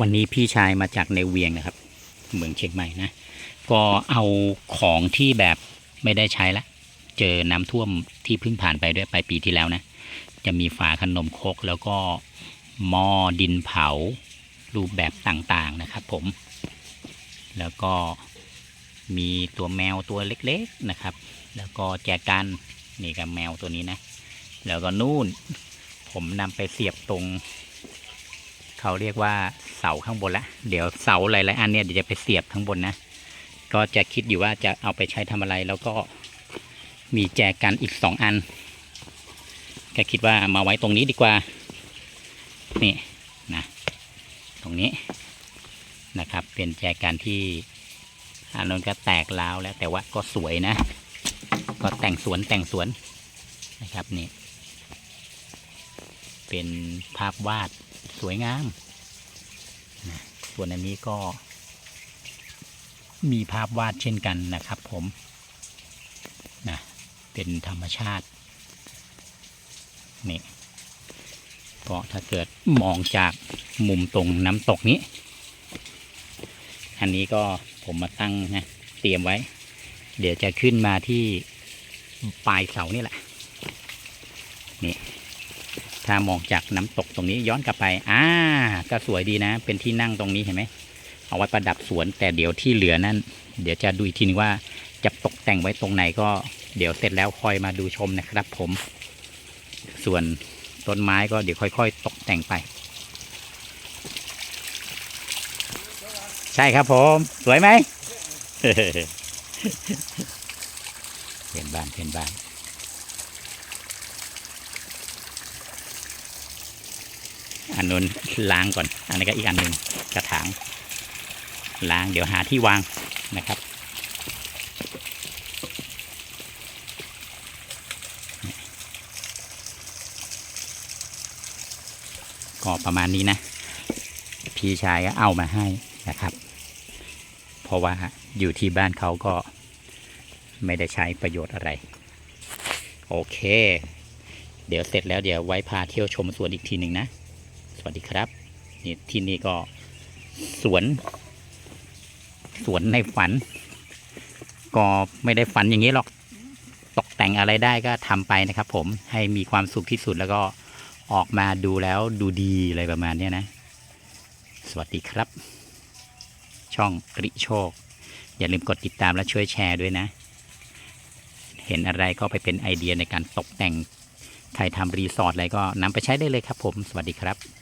วันนี้พี่ชายมาจากในเวียงนะครับ เมืองเชียงใหม่นะ ก็เอาของที่แบบไม่ได้ใช้ละ เจอน้ำท่วมที่เพิ่งผ่านไปด้วยไปปีที่แล้วนะ จะมีฝาขนมคกแล้วก็หม้อดินเผารูปแบบต่างๆนะครับผม แล้วก็มีตัวแมวตัวเล็กๆนะครับ แล้วก็แจกันนี่กับแมวตัวนี้นะ แล้วก็นู่น ผมนำไปเสียบตรง เขาเรียกว่าเสาข้างบนละ เดี๋ยวเสาหลายๆอันเนี่ยเดี๋ยวจะไปเสียบข้างบนนะ ก็จะคิดอยู่ว่าจะเอาไปใช้ทำอะไร แล้วก็มีแจกันอีกสองอัน ก็คิดว่ามาไว้ตรงนี้ดีกว่า นี่นะ ตรงนี้นะครับ เป็นแจกันที่อันนั้นก็แตกแลาวแล้ว แต่ว่าก็สวยนะ ก็แต่งสวนแต่งสวนนะครับนี่ เป็นภาพวาด สวยงามนะส่วนอันนี้ก็ มีภาพวาดเช่นกันนะครับผมนะเป็นธรรมชาตินี่ก็ถ้าเกิดมองจากมุมตรงน้ำตกนี้ อันนี้ก็ผมมาตั้งนะเตรียมไว้ เดี๋ยวจะขึ้นมาที่ปลายเสานี่แหละนี่ ถ้ามองจากน้ำตกตรงนี้ย้อนกลับไป อ่า ก็สวยดีนะ เป็นที่นั่งตรงนี้เห็นไหม เอาไว้ประดับสวน แต่เดี๋ยวที่เหลือนั่น เดี๋ยวจะดูอีกทีนึงว่าจะตกแต่งไว้ตรงไหนก็ เดี๋ยวเสร็จแล้วค่อยมาดูชมนะครับ ผม ส่วนต้นไม้ก็เดี๋ยวค่อย ๆ ตกแต่งไป ใช่ครับผม สวยไหมเห็นบ้านเห็นบ้าน อันนู้นล้างก่อน อันนี้ก็อีกอันหนึ่งกระถางล้างเดี๋ยวหาที่วางนะครับ ก็ประมาณนี้นะ พี่ชายก็เอามาให้นะครับ เพราะว่าอยู่ที่บ้านเขาก็ไม่ได้ใช้ประโยชน์อะไร โอเค เดี๋ยวเสร็จแล้วเดี๋ยวไว้พาเที่ยวชมสวนอีกทีหนึ่งนะ วัสดีครับนี่ที่นี่ก็สวน สวนในฝัน ก็ไม่ได้ฝันอย่างนี้หรอกตกแต่งอะไรได้ก็ทำไปนะครับ ผมให้มีความสุขที่สุดแล้วก็ออกมาดูแล้วดูดีอะไรประมาณนี้นะ สวัสดีครับ ช่องกริโชค อย่าลืมกดติดตามและช่วยแชร์ด้วยนะ เห็นอะไรก็ไปเป็นไอเดียในการตกแต่งใครทำรีสอร์ทอะไรก็นำไปใช้ได้เลยครับผม สวัสดีครับ